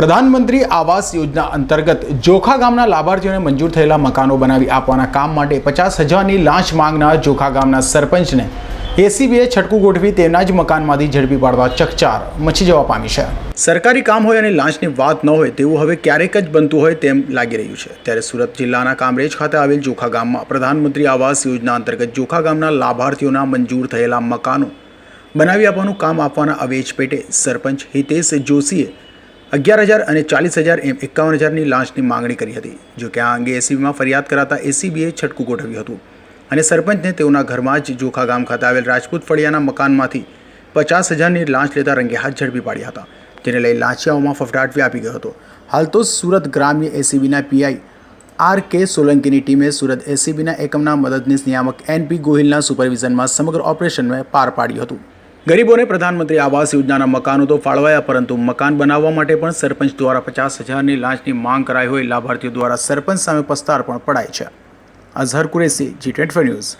પ્રધાનમંત્રી આવાસ યોજના અંતર્ગત જોખા ગામના લાભાર્થીઓને મંજૂર થયેલા મકાનો બનાવી આપવાના કામ માટે પચાસ હજારની લાંચ માંગનાર જોખા ગામના સરપંચને એસીબીએ છટકું ગોઠવી તેના જ મકાનમાંથી ઝડપી પાડવા ચકચાર મચી જવા પામી છે. સરકારી કામ હોય અને લાંચની વાત ન હોય તેવું હવે ક્યારેક જ બનતું હોય તેમ લાગી રહ્યું છે. ત્યારે સુરત જિલ્લાના કામરેજ ખાતે આવેલ જોખા ગામમાં પ્રધાનમંત્રી આવાસ યોજના અંતર્ગત જોખા ગામના લાભાર્થીઓના મંજૂર થયેલા મકાનો બનાવી આપવાનું કામ આપવાના અવેજ પેટે સરપંચ હિતેશ જોશીએ અગિયાર હજાર અને ચાલીસ હજાર એમ એકાવન હજારની લાંચની માંગણી કરી હતી, જો કે આ અંગે એસીબીમાં ફરિયાદ કરાતા એસીબીએ છટકું ગોઠવ્યું હતું. અને સરપંચને તેઓના ઘરમાં જ જોખા ગામ ખાતે આવેલ રાજપૂત ફળિયાના મકાનમાંથી પચાસ હજારની લાંચ લેતા રંગે હાથ ઝડપી પાડ્યા હતા, જેને લઈ લાંચિયાઓમાં ફફડાટ વ્યાપી ગયો હતો. હાલ તો સુરત ગ્રામ્ય એસીબીના પીઆઈ આર કે સોલંકીની ટીમે સુરત એસીબીના એકમના મદદનીશ નિયામક એનપી ગોહિલના સુપરવિઝનમાં સમગ્ર ઓપરેશનને પાર પાડ્યું હતું. ગરીબોને પ્રધાનમંત્રી આવાસ યોજનાના મકાનો તો ફાળવાયા, પરંતુ મકાન બનાવવા માટે પણ સરપંચ દ્વારા પચાસ હજારની લાંચની માંગ કરાઈ હોય, લાભાર્થીઓ દ્વારા સરપંચ સામે પસ્તાર પણ પડાય છે. Azhar Qureshi, G twenty news.